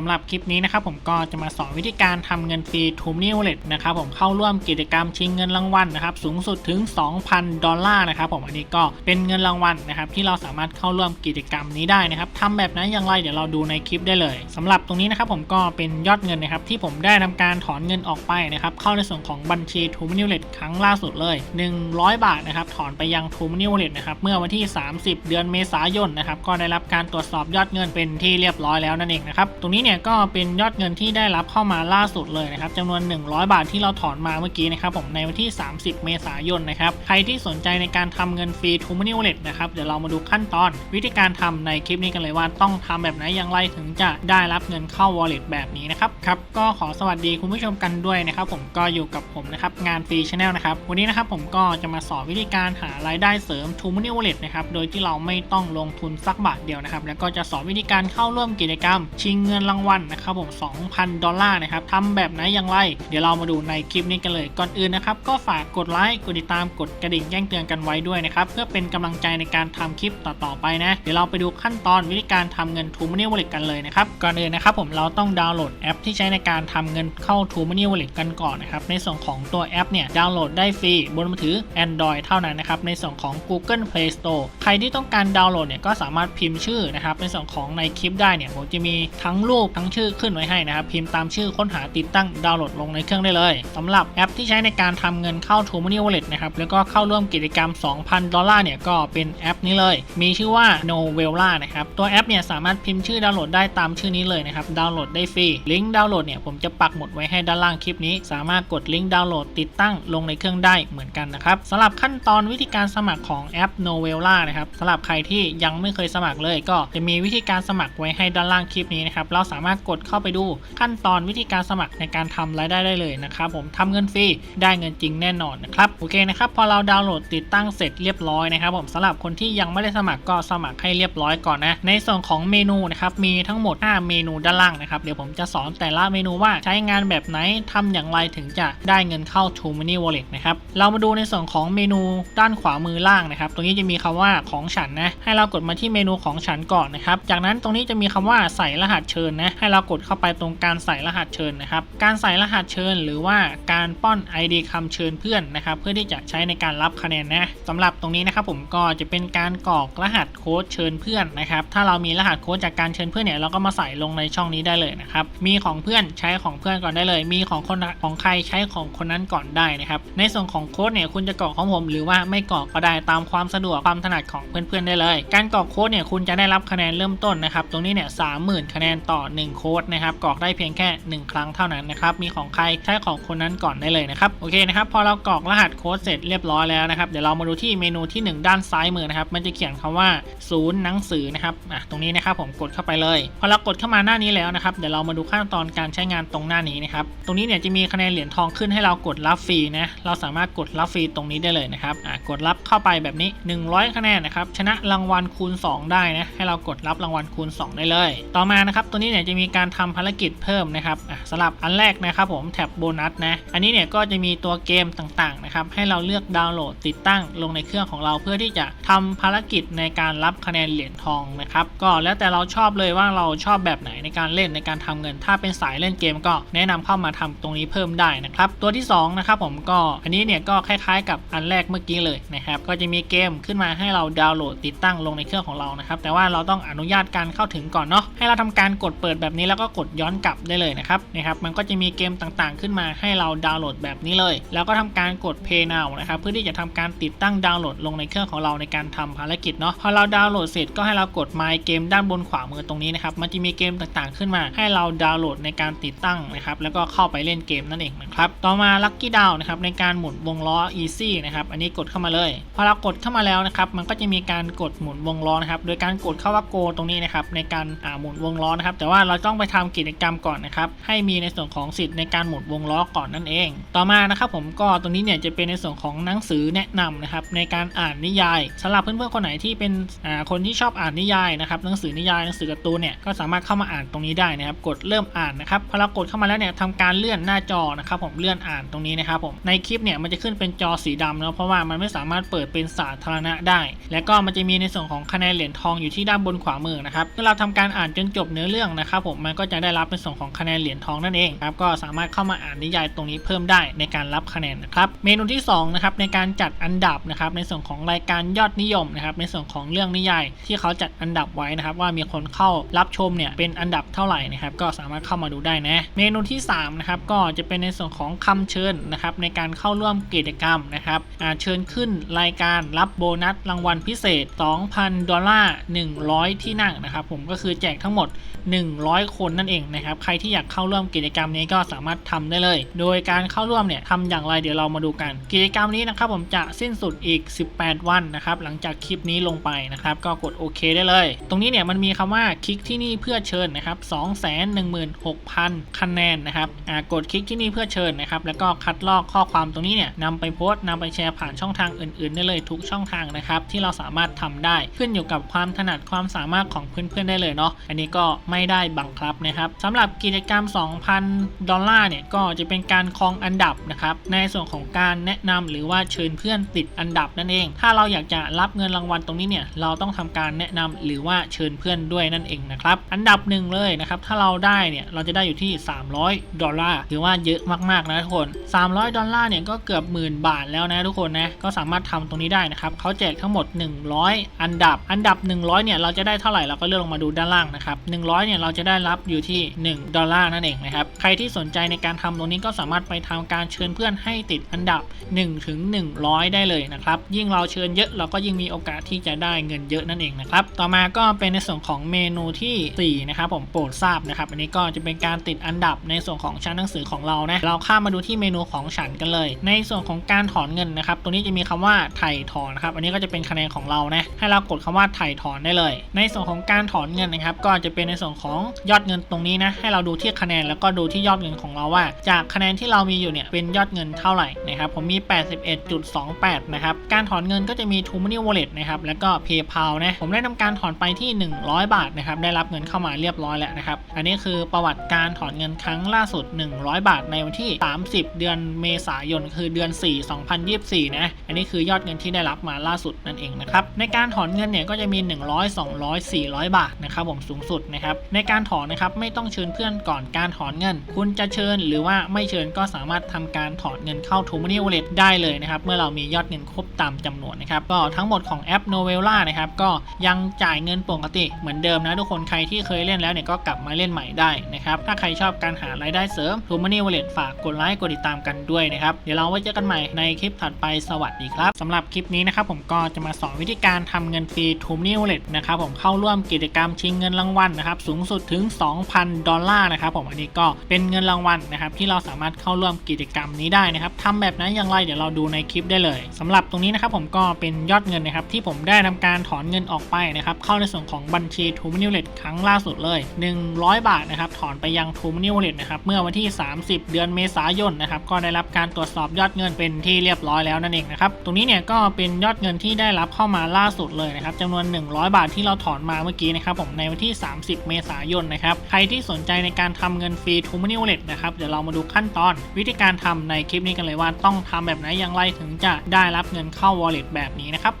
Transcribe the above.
สำหรับคลิปนี้นะครับผมก็จะมาสอนวิธีการทำเงินฟรีทูมิวเลตนะครับผมเข้าร่วมกิจกรรมชิงเงินรางวัลนะครับสูงสุดถึง 2,000 ดอลลาร์นะครับผมอันนี้ก็เป็นเงินรางวัลนะครับที่เราสามารถเข้าร่วมกิจกรรมนี้ได้นะครับทำแบบนั้นอย่างไรเดี๋ยวเราดูในคลิปได้เลยสำหรับตรงนี้นะครับผมก็เป็นยอดเงินนะครับที่ผมได้ทำการถอนเงินออกไปนะครับเข้าในส่วนของบัญชีทูมิวเลตครั้งล่าสุดเลย 100 บาทนะครับถอนไปยังทูมิวเลตนะครับเมื่อวันที่ 30 เดือนเมษายนนะครับก็ได้รับการตรวจสอบยอดเงินเป็นที่เรียบร้อยแล้วนั่นเองนะครับตรงนี้เนี่ยก็เป็นยอดเงินที่ได้รับเข้ามาล่าสุดเลยนะครับจำนวน 100 บาทที่เราถอนมาเมื่อกี้นะครับผมในวันที่ 30 เมษายนนะครับใครที่สนใจในการทำเงินฟรีทูมิวเลตนะครับเดี๋ยวเรามาดูขั้นตอน วิธีการทำในคลิปนี้กันเลยว่าต้องทำแบบไหนอย่างไรถึงจะได้รับเงินเข้า wallet แบบนี้นะครับครับก็ขอสวัสดีคุณผู้ชมกันด้วยนะครับผมก็อยู่กับผมนะครับงานฟรีชาแนลนะครับวันนี้นะครับผมก็จะมาสอนวิธีการหารายได้เสริม t ูมินิวเลตนะครับโดยที่เราไม่ต้องลงทุนสักบาทเดียวนะครับแล้วก็จะสอนวิธีการเข้าร่วมกิจกรรม ชิงเงินรางวัลนะครับผม 2,000 ดอลลาร์นะครับทำแบบไหนอย่างไร เดี๋ยวเรามาดูในคลิปนี้กันเลย ก่อนอื่นนะครับ ก็ฝากกดไลค์ กดติดตาม กดกระดิ่งแจ้งเตือนกันไว้ด้วยนะครับ เพื่อเป็นกำลังใจในการทำคลิปต่อๆไปนะ เดี๋ยวเราไปดูขั้นตอนวิธีการทำเงิน t ูมินิวเลตกันเลยนะครับ ก่อนอื่นนะครับผมเราต้องดาวน์โหลดแอปที่ใช้ในการทำเงินเข้า t ูมินิวเลตกันก่อนนะครับ ในส่วนของตัวแอปเนี่ยดาวน์โหลดได้ฟรีบนมือถือ Android เท่านั้นนะครับ ในส่วนของ Google Play Store ใครที่ต้องการดาวน์โหลดเนี่ยก็สามารถพิมพ์ชื่อนะครับในส่วนของในคลิปได้เนี่ยผมจะมีทั้งรูปทั้งชื่อขึ้นไว้ให้นะครับ พิมพ์ตามชื่อค้นหาติดตั้งดาวน์โหลดลงในเครื่องได้เลยสำหรับแอปที่ใช้ในการทำเงินเข้า t ูมินิวเลตนะครับแล้วก็เข้าร่วมกิจกรรม 2,000 ดอลลาร์เนี่ยก็เป็นแอปนี้เลย มีชื่อว่า Novella นะครับตัวแอปเนี่ยสามารถพิมพ์ชื่อดาวน์โหลดได้ตามชื่อนี้เลยนะครับดาวน์โหลดได้ฟรีลิงก์ดาวน์โหลดเนี่ยผมจะปักหมุดไว้ให้ด้านล่างคลิปนี้ สามารถกดลิงก์ดาวน์โหลดติดตั้งลงในเครื่องได้เหมือนกันนะครับสำหรับขั้นตอนวิธีการสมัครของแอป Novella นะครับสำหรับใครที่ยังไม่เคยสมัครเลย ก็จะมีวิธีการสมัครไว้ให้ด้านล่างคลิปนี้นะครับเราสามารถกดเข้าไปดูขั้นตอนวิธีการสมัครในการทำรายได้ได้เลยนะครับผมทำเงินฟรีได้เงินจริงแน่นอนนะครับโอเคนะครับพอเราดาวน์โหลดติดตั้งเสร็จเรียบร้อยนะครับผมสำหรับคนที่ยังไม่ได้สมัครก็สมัครให้เรียบร้อยก่อนนะในส่วนของเมนูนะครับมีทั้งหมด 5 เมนูด้านล่างนะครับเดี๋ยวผมจะสอนแต่ละเมนูว่าใช้งานแบบไหนทำอย่างไรถึงจะได้เงินเข้า t ูมินิ Wallet นะครับเรามาดูในส่วนของเมนูด้านขวามือล่างนะครับตรงนี้จะมีคำว่าของฉันนะให้เรากดมาที่เมนูของฉันก่อนนะครับจากนั้นตรงนี้จะมีคำว่าใส่รหัสเชิญนะ ให้เรากดเข้าไปตรงการใส่รหัสเชิญนะครับ การใส่รหัสเชิญ หรือว่าการป้อน ID คำเชิญเพื่อนนะครับ เพื่อที่จะใช้ในการรับคะแนนนะสำหรับตรงนี้นะครับผมก็จะเป็นการกรอกรหัสโค้ดเชิญเพื่อนนะครับ ถ้าเรามีรหัสโค้ดจากการเชิญเพื่อนเนี่ยเราก็มาใส่ลงในช่องนี้ได้เลยนะครับ มีของเพื่อนใช้ของเพื่อนก่อนได้เลย มีของคนของใครใช้ของคนนั้นก่อนได้นะครับ ในส่วนของโค้ดเนี่ยคุณจะกรอกของผม หรือว่าไม่กรอกก็ได้ตามความสะดวกความถนัดของเพื่อนๆได้เลย การกรอกโค้ดเนี่ยคุณจะได้รับคะแนนเริ่มต้นนะครับ ตรงนี้เนี่ยสามหมื่นคะแนนต่อ1 โค้ดนะครับกรอกได้เพียงแค่ 1 ครั้งเท่านั้นนะครับมีของใครใช้ของคนนั้นก่อนได้เลยนะครับโอเคนะครับพอเรากรอกรหัสโค้ดเสร็จเรียบร้อยแล้วนะครับเดี๋ยวเรามาดูที่เมนูที่ 1 ด้านซ้ายมือนะครับมันจะเขียนคำว่าศูนย์หนังสือนะครับอะตรงนี้นะครับผมกดเข้าไปเลยพอเรากดเข้ามาหน้านี้แล้วนะครับเดี๋ยวเรามาดูขั้นตอนการใช้งานตรงหน้านี้นะครับตรงนี้เนี่ยจะมีคะแนนเหรียญทองขึ้นให้เรากดรับฟรีนะเราสามารถกดรับฟรีตรงนี้ได้เลยนะครับอะกดรับเข้าไปแบบนี้ 100 คะแนนนะครับชนะรางวัลคูณ 2 ได้นะให้เรากดรับรางวัลคูณ 2 ได้เลย ต่อมานะครับตัวนี้เนี่ยจะมีการทำภารกิจเพิ่มนะครับสำหรับอันแรกนะครับผมแท็บโบนัสนะอันนี้เนี่ยก็จะมีตัวเกมต่างๆนะครับให้เราเลือกดาวน์โหลดติดตั้งลงในเครื่องของเราเพื่อที่จะทำภารกิจในการรับคะแนนเหรียญทองนะครับก็แล้วแต่เราชอบเลยว่าเราชอบแบบไหนในการเล่นในการทำเงิน ถ้าเป็นสายเล่นเกมก็แนะนำเข้ามาทำตรงนี้เพิ่มได้นะครับตัวที่2นะครับผมก็อันนี้เนี่ยก็คล้ายๆ กับอันแรกเมื่อกี้เลยนะครับก็จะมีเกมขึ้นมาให้เราดาวน์โหลดติดตั้งลงในเครื่องของเรานะครับแต่ว่าเราต้องอนุญาตการเข้าถึงก่อนเนาะให้เราทำการกดเปิดิดแบบนี้แล้วก็กดย้อนกลับได้เลยนะครับนะครับ มันก็จะมีเกมต่างๆ ขึ้นมาให้เราดาวน์โหลดแบบนี้เลย แล้วก็ทำการกด Pay Now นะครับเพื่อที่จะทำการติดตั้งดาวน์โหลดลงในเครื่องของเราในการทำภารกิจเนาะพอเราดาวน์โหลดเสร็จก็ให้เรากด My Game ด้านบนขวามือตรงนี้นะครับมันจะมีเกมต่างๆ ขึ้นมา ให้เราดาวน์โหลดในการติดตั้งนะครับแล้วก็เข้าไปเล่นเกมนั่นเองนะครับต่อมา Lucky Down นะครับในการหมุนวงล้อ Easy นะครับอันนี้กดเข้ามาเลยพอเรากดเข้ามาแล้วนะครับมันก็จะมีการกดหมุนวงล้อนะครับโดยการกดเข้าว่า Go ตรงนี้นะครับในการหมุนวงล้อนะครับแต่ว่าเราต้องไปทำกิจกรรมก่อนนะครับให้มีในส่วนของสิทธิ์ในการหมุนวงล้อก่อนนั่นเอง ต่อมานะครับผมก็ตรงนี้เนี่ยจะเป็นในส่วนของหนังสือแนะนำนะครับในการอ่านนิยายสำหรับเพื่อนๆคนไหนที่เป็นคนที่ชอบอ่านนิยายนะครับหนังสือนิยายหนังสือการ์ตูนเนี่ยก็สามารถเข้ามาอ่านตรงนี้ได้นะครับกดเริ่มอ่านนะครับพอเรากดเข้ามาแล้วเนี่ยทำการเลื่อนหน้าจอนะครับผมเลื่อนอ่านตรงนี้นะครับผมในคลิปเนี่ยมันจะขึ้นเป็นจอสีดำเนาะเพราะว่ามันไม่สามารถเปิดเป็นสาธารณะได้ แล้วก็มันจะมีในส่วนของคะแนนเหรียญทองอยู่ที่ด้านบนขวามือนะครับเมื่อเราทำการอ่านจนจบเนื้อเรื่องนะนะครับผมมันก็จะได้รับในส่วนของคะแนนเหรียญทองนั่นเองครับก็สามารถเข้ามาอ่านนิยายตรงนี้เพิ่มได้ในการรับคะแนนนะครับเมนูที่สองนะครับในการจัดอันดับนะครับในส่วนของรายการยอดนิยมนะครับในส่วนของเรื่องนิยายที่เขาจัดอันดับไว้นะครับว่ามีคนเข้ารับชมเนี่ยเป็นอันดับเท่าไหร่นะครับก็สามารถเข้ามาดูได้นะเมนูที่3นะครับก็จะเป็นในส่วนของคำเชิญนะครับในการเข้าร่วมกิจกรรมนะครับเชิญขึ้นรายการรับโบนัสรางวัลพิเศษ 2,000 ดอลลาร์ 100 ที่นั่งนะครับผมก็คือแจกทั้งหมด100 คนนั่นเองนะครับใครที่อยากเข้าร่วมกิจกรรมนี้ก็สามารถทำได้เลย โดยการเข้าร่วมเนี่ยทำอย่างไรเดี๋ยวเรามาดูกัน กิจกรรมนี้นะครับผมจะสิ้นสุดอีก 18 วันนะครับหลังจากคลิปนี้ลงไปนะครับก็กดโอเคได้เลย ตรงนี้เนี่ยมันมีคำว่าคลิกที่นี่เพื่อเชิญนะครับ216,000คะแนนนะครับอ่ากดคลิกที่นี่เพื่อเชิญนะครับแล้วก็คัดลอกข้อความตรงนี้เนี่ยนำไปโพสต์นำไปแชร์ผ่านช่องทางอื่นๆได้เลยทุกช่องทางนะครับที่เราสามารถทำได้ขึ้นอยู่กับความถนัดความสามารถของเพื่อนๆได้เลยเนาะอันนี้ก็ไม่ได้ได้บังคับนะครับสำหรับกิจกรรม 2,000 ดอลลาร์เนี่ยก็จะเป็นการครองอันดับนะครับในส่วนของการแนะนำหรือว่าเชิญเพื่อนติดอันดับนั่นเอง ถ้าเราอยากจะรับเงินรางวัลตรงนี้เนี่ยเราต้องทำการแนะนำหรือว่าเชิญเพื่อนด้วยนั่นเองนะครับอันดับหนึ่งเลยนะครับถ้าเราได้เนี่ยเราจะได้อยู่ที่ 300 ดอลลาร์ถือว่าเยอะมากๆนะทุกคน 300 ดอลลาร์เนี่ยก็เกือบหมื่นบาทแล้วนะทุกคนนะก็สามารถทำตรงนี้ได้นะครับเขาแจกทั้งหมด 100 อันดับ อันดับ 100เนี่ยเราจะได้เท่าไหร่เราก็เลื่อนลงมาดูด้านล่างนะครับ100เนี่ยเราราจะได้รับอยู่ที่ 1 ดอลลาร์นั่นเองนะครับ ใครที่สนใจในการทำตรงนี้ก็สามารถไปทำการเชิญเพื่อนให้ติดอันดับ1ถึง100 ได้เลยนะครับ ยิ่งเราเชิญเยอะเราก็ยิ่งมีโอกาสที่จะได้เงินเยอะนั่นเองนะครับ ต่อมาก็เป็นในส่วนของเมนูที่4นะครับผมโปรดทราบนะครับ อันนี้ก็จะเป็นการติดอันดับในส่วนของชั้นหนังสือของเรานะ เราข้ามมาดูที่เมนูของฉันกันเลย ในส่วนของการถอนเงินนะครับ ตรงนี้จะมีคำว่าไถ่ถอนนะครับ อันนี้ก็จะเป็นคะแนนของเรานะ ให้เรากดคำว่าไถ่ถอนได้เลย ในส่วนของการถอนเงินนะครับ ก็จะเป็นในส่วนของยอดเงินตรงนี้นะ ให้เราดูที่คะแนนแล้วก็ดูที่ยอดเงินของเราว่า จากคะแนนที่เรามีอยู่เนี่ยเป็นยอดเงินเท่าไหร่นะครับผมมี 81.28 นะครับ การถอนเงินก็จะมี t o Money Wallet นะครับแล้วก็ PayPal นะผมได้ทำการถอนไปที่ 100 บาทนะครับได้รับเงินเข้ามาเรียบร้อยแล้วนะครับอันนี้คือประวัติการถอนเงินครั้งล่าสุด 100 บาทในวันที่ 30 เดือนเมษายน คือเดือน 4 2024 นะอันนี้คือยอดเงินที่ได้รับมาล่าสุดนั่นเองนะครับในการถอนเงินเนี่ยก็จะมี 100 200 400 บาทนะครับผมสูงสุดนะครับในการถอนนะครับไม่ต้องเชิญเพื่อนก่อนการถอนเงิน คุณจะเชิญหรือว่าไม่เชิญก็สามารถทำการถอนเงินเข้า t o Money Wallet ได้เลยนะครับเมื่อเรามียอดเงินครบ ตามจำนวนนะครับก็ทั้งหมดของแอป Novella นะครับก็ยังจ่ายเงินปกติเหมือนเดิมนะทุกคนใครที่เคยเล่นแล้วเนี่ยก็กลับมาเล่นใหม่ได้นะครับถ้าใครชอบการหารายได้เสริม t o Money Wallet ฝากกดไลค์กดติดตามกันด้วยนะครับเดี๋ยวเราไว้เจอกันใหม่ในคลิปถัดไปสวัสดีครับสำหรับคลิปนี้นะครับผมก็จะมาสอนวิธีการทำเงินฟรี t o Money Wallet นะครับผมเข้าร่วมกิจกรรมชิงเงินรางวัลนะครับสูงสุดถึง 2,000 ดอลลาร์นะครับผมอันนี้ก็เป็นเงินรางวัลนะครับที่เราสามารถเข้าร่วมกิจกรรมนี้ได้นะครับทำแบบนั้นอย่างไรเดี๋ยวเราดูในคลิปได้เลยสำหรับตรงนี้นะครับผมก็เป็นยอดเงินนะครับที่ผมได้ทำการถอนเงินออกไปนะครับเข้าในส่วนของบัญชี t o Money Wallet ครั้งล่าสุดเลย 100 บาทนะครับถอนไปยัง t o Money Wallet นะครับเมื่อวันที่ 30 เดือนเมษายนนะครับก็ได้รับการตรวจสอบยอดเงินเป็นที่เรียบร้อยแล้วนั่นเองนะครับตรงนี้เนี่ยก็เป็นยอดเงินที่ได้รับเข้ามาล่าสุดเลยนะครับจำนวน 100 บาทที่เราถอนมาเมื่อกี้นะครับผมในวันที่ 30 เมษายนนะครับใครที่สนใจในการทำเงินฟรี t o Money Wallet นะครับเดี๋ยวเรามาดูขั้นตอน วิธีการทำในคลิปนี้กันเลยว่าต้องทำแบบไหนอย่างไรถึงจะได้รับเงินเข้า wallet แบบนี้นะครับ